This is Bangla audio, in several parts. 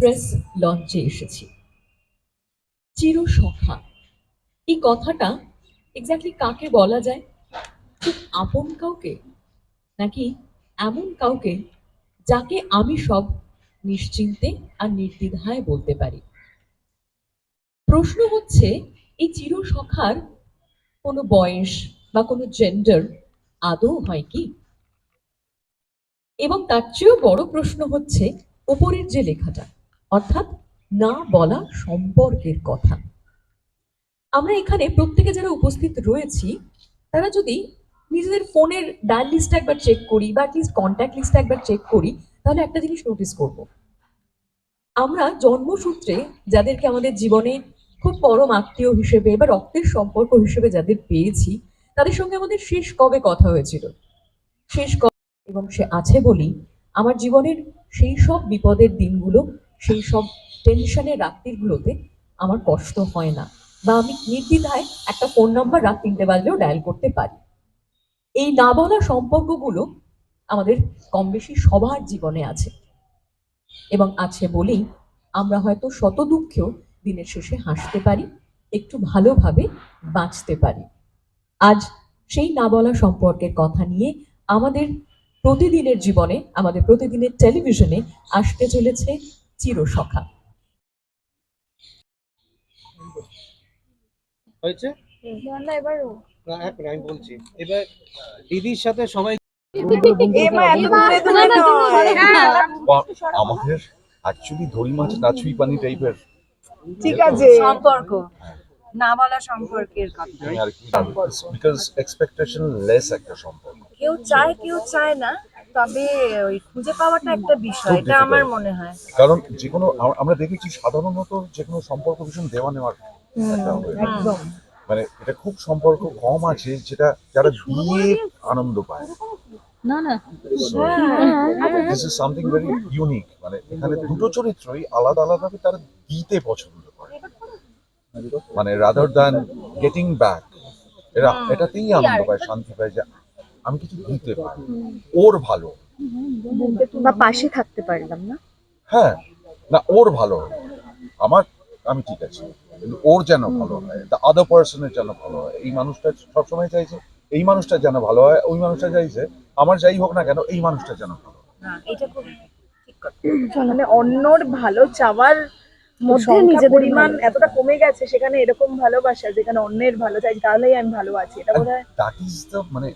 প্রেস লঞ্চে এসেছি। চিরসখা। এই কথাটা এক্স্যাক্টলি কাকে বলা যায়? খুব আপন কাউকে? নাকি এমন কাউকে যাকে আমি সব নিশ্চিন্তে আর নির্দ্বিধায় বলতে পারি? প্রশ্ন হচ্ছে, এই চিরসখার কোনো বয়স বা কোনো জেন্ডার আদৌ হয় কি? এবং তার চেয়েও বড় প্রশ্ন হচ্ছে, ওপরের যে লেখাটা। অর্থাৎ না বলা সম্পর্কের কথা। আমরা এখানে প্রত্যেকে যারা উপস্থিত রয়েছি, তারা যদি নিজেদের ফোনের ডায়াল লিস্ট একবার চেক করি বা অ্যাটলিস্ট কন্ট্যাক্ট লিস্ট একবার চেক করি, তাহলে একটা জিনিস নোটিস করব। আমরা জন্মসূত্রে যাদেরকে আমাদের জীবনে খুব পরম আত্মীয় হিসেবে বা রক্তের সম্পর্ক হিসেবে যাদের পেয়েছি, তাদের সঙ্গে আমাদের শেষ কবে কথা হয়েছিল? শেষ কবে এবং সে আছে বলেই আমার জীবনের সেই সব বিপদের দিনগুলো সেই সব টেনশনের রাত্রিগুলোতে আমার কষ্ট হয় না। বা আমি নির্দ্বিধায় একটা ফোন নাম্বার রাত তিনটে বাজলেও ডায়াল করতে পারি। এই না বলা সম্পর্কগুলো আমাদের কম বেশি সবার জীবনে আছে। এবং আছে বলেই আমরা হয়তো শত দুঃখেও দিনের শেষে হাসতে পারি, একটু ভালোভাবে বাঁচতে পারি। আজ সেই না বলা সম্পর্কের কথা নিয়ে আমাদের প্রতিদিনের জীবনে, আমাদের প্রতিদিনের টেলিভিশনে আসতে চলেছে চিরসখা হয়েছে? না এবার না এক আমি বলছি। এবার দিদির সাথে সবাই আমাদের অ্যাকচুয়ালি দড়ি মাছ নাচুই পানি টাইপের ঠিক আছে। সম্পর্ক। না বলা সম্পর্কের কথা। বিকজ এক্সপেকটেশন লেস একটা সম্পর্ক। কেউ চায় কেউ চায় না। তবে ওই খুঁজে পাওয়াটা একটা বিষয় এটা আমার মনে হয়। কারণ যে কোনো আমরা দেখেছি সাধারণত যে কোনো সম্পর্ক ভীষণ দেওয়া নেওয়ার হয়ে। একদম। মানে এটা খুব সম্পর্ক কম আছে যেটা যারা দিয়ে আনন্দ পায়। না না। This is something very unique মানে এখানে দুটো চরিত্রই আলাদা আলাদাভাবে তারা দিতে পছন্দ করে। মানে রাদার দ্যান গেটিং ব্যাক এরা এটাতেই আনন্দ পায় শান্তি পায় যে আমি কিছু দিতে পারি। ওর ভালো। বা পাশে থাকতে পারলাম না। হ্যাঁ না ওর ভালো। আমার আমি ঠিক আছি। কিন্তু ওর যেন ভালো হয় দ্য আদার পার্সনের যেন ভালো হয়। এই মানুষটা সবসময় চাইছে এই মানুষটা যেন ভালো হয় ওই মানুষটা চাইছে। আমার যাই হোক না কেন এই মানুষটা যেন ভালো হয়। এটা খুব মানে অন্যর ভালো চাওয়ার মধ্যে নিজের পরিমাণ এতটা কমে গেছে সেখানে এরকম ভালোবাসা যেখানে অন্যের ভালো চাই তাহলেই আমি ভালো আছি। এটা বোধ হয় দ্যাট ইজ দ্য মানে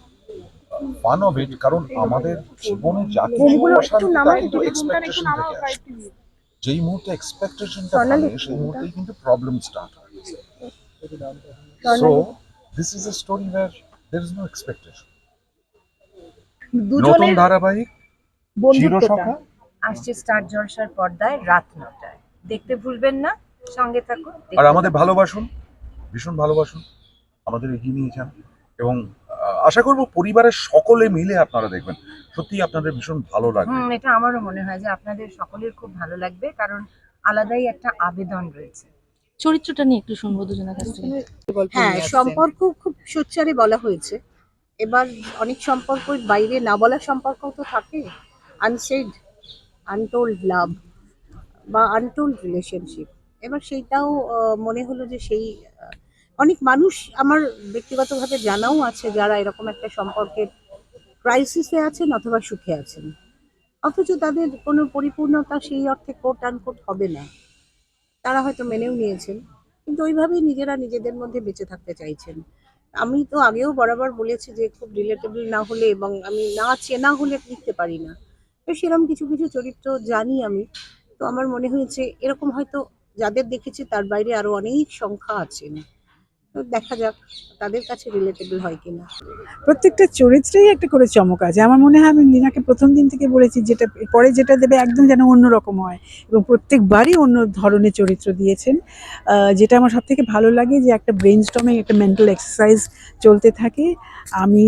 ফান অফ ইট কারণ আমাদের জীবনে যা কিন্তু এক্সপেকটেশন থেকে আসে। যেই মুহূর্তে এক্সপেকটেশনটা ভাঙে সেই মুহূর্তেই কিন্তু প্রবলেম স্টার্ট হয়। So this is a story where there is no expectation নতুন ধারাবাহিক বন্ধুত্বটা আসছে স্টার জলসার পর্দায় রাত নটায়। দেখতে ভুলবেন না সঙ্গে থাকুন আর আমাদের। ভালোবাসুন ভীষণ ভালোবাসুন আমাদের এগিয়ে নিয়ে যান। এবং আশা করব পরিবারের সকলে মিলে আপনারা দেখবেন। সত্যি আপনাদের ভীষণ ভালো লাগবে। এটা আমারও মনে হয় যে আপনাদের সকলের খুব ভালো লাগবে কারণ আলাদাই একটা আবেদন রয়েছে। চরিত্রটা নিয়ে একটু শুনব দুজনের কাছ থেকে। হ্যাঁ সম্পর্ক খুব সোচ্চারে বলা হয়েছে। এবার অনেক সম্পর্ক বাইরে না বলা সম্পর্ক তো থাকে। আনসেড আনটোল্ড লাভ বা আনটোল্ড রিলেশনশিপ এবার সেইটাও আহ, মনে হলো যে সেই অনেক মানুষ আমার ব্যক্তিগতভাবে জানাও আছে যারা এরকম একটা সম্পর্কের ক্রাইসিসে আছেন অথবা সুখে আছেন। অথচ তাদের কোনো পরিপূর্ণতা সেই অর্থে কোট আনকোট হবে না। তারা হয়তো মেনেও নিয়েছেন, কিন্তু ওইভাবেই নিজেরা নিজেদের মধ্যে বেঁচে থাকতে চাইছেন। আমি তো আগেও বরাবর বলেছি যে খুব রিলেটেবল না হলে এবং আমি না চেনা হলে লিখতে পারি না। তো সেরকম কিছু কিছু চরিত্র জানি আমি। তো আমার মনে হয়েছে এরকম হয়তো যাদের দেখেছি তার বাইরে আরও অনেক সংখ্যা আছেন। দেখা যাক তাদের কাছে রিলেটেবল হয় কিনা। প্রত্যেকটা চরিত্রেই একটা করে চমক আছে। আমার মনে হয় আমি লীনাকে প্রথম দিন থেকে বলেছি যেটা, পরে যেটা দেবে একদম যেন অন্যরকম হয় এবং প্রত্যেকবারই অন্য ধরনের চরিত্র দিয়েছেন। যেটা আমার সব থেকে ভালো লাগে যে একটা ব্রেন স্টমিং একটা মেন্টাল এক্সারসাইজ চলতে থাকে। আমি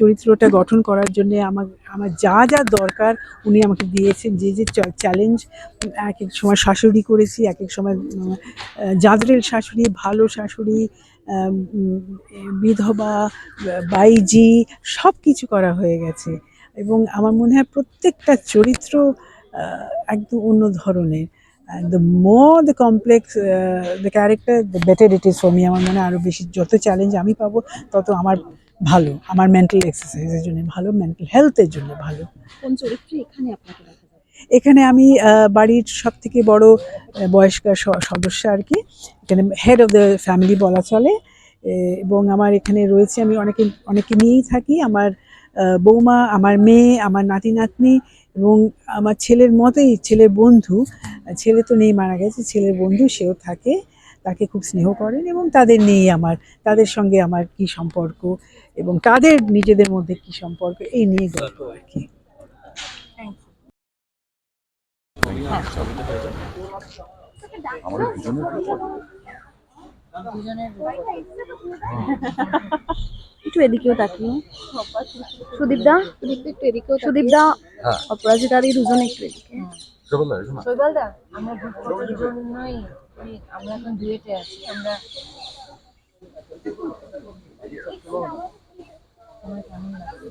চরিত্রটা গঠন করার জন্য আমার আমার যা যা দরকার উনি আমাকে দিয়েছেন। যে যে চ্যালেঞ্জ এক এক সময় শাশুড়ি করেছি, এক এক সময় জাদরেল শাশুড়ি, ভালো শাশুড়ি বিধবা, বাইজি সব কিছু করা হয়ে গেছে। এবং আমার মনে হয় প্রত্যেকটা চরিত্র একদম অন্য ধরনের। The more the complex the character the better it is for me আমার মনে হয় আরও বেশি যত চ্যালেঞ্জ আমি পাবো, তত আমার ভালো। আমার মেন্টাল এক্সারসাইজের জন্য ভালো মেন্টাল হেলথের জন্য ভালো। কোন চরিত্রে এখানে আপনাকে এখানে আমি বাড়ির সব থেকে বড় আহ, বয়স্ক স- সদস্য আর কি। এখানে হেড অফ দ্য ফ্যামিলি বলা চলে। এবং আমার এখানে রয়েছে আমি অনেকে অনেকে নিয়েই থাকি। আমার বৌমা আমার মেয়ে আমার নাতি নাতনি এবং আমার ছেলের মতেই ছেলের বন্ধু। ছেলে তো নেই মারা গেছে ছেলের বন্ধু সেও থাকে। তাকে খুব স্নেহ করেন এবং তাদের নিয়েই আমার তাদের সঙ্গে আমার কি সম্পর্ক এবং তাদের নিজেদের মধ্যে কি সম্পর্ক এই নিয়ে গল্প আর কি। আমাদের দুজনের একটু এদিকেও তাকিয়ে সুদীপ দা সুদীপ দা হ্যাঁ। অপরাজিতা দি দুজন একটু এদিকে। দা, আমরা এখন ডুয়েটে আছি আমরা কেমন লাগছে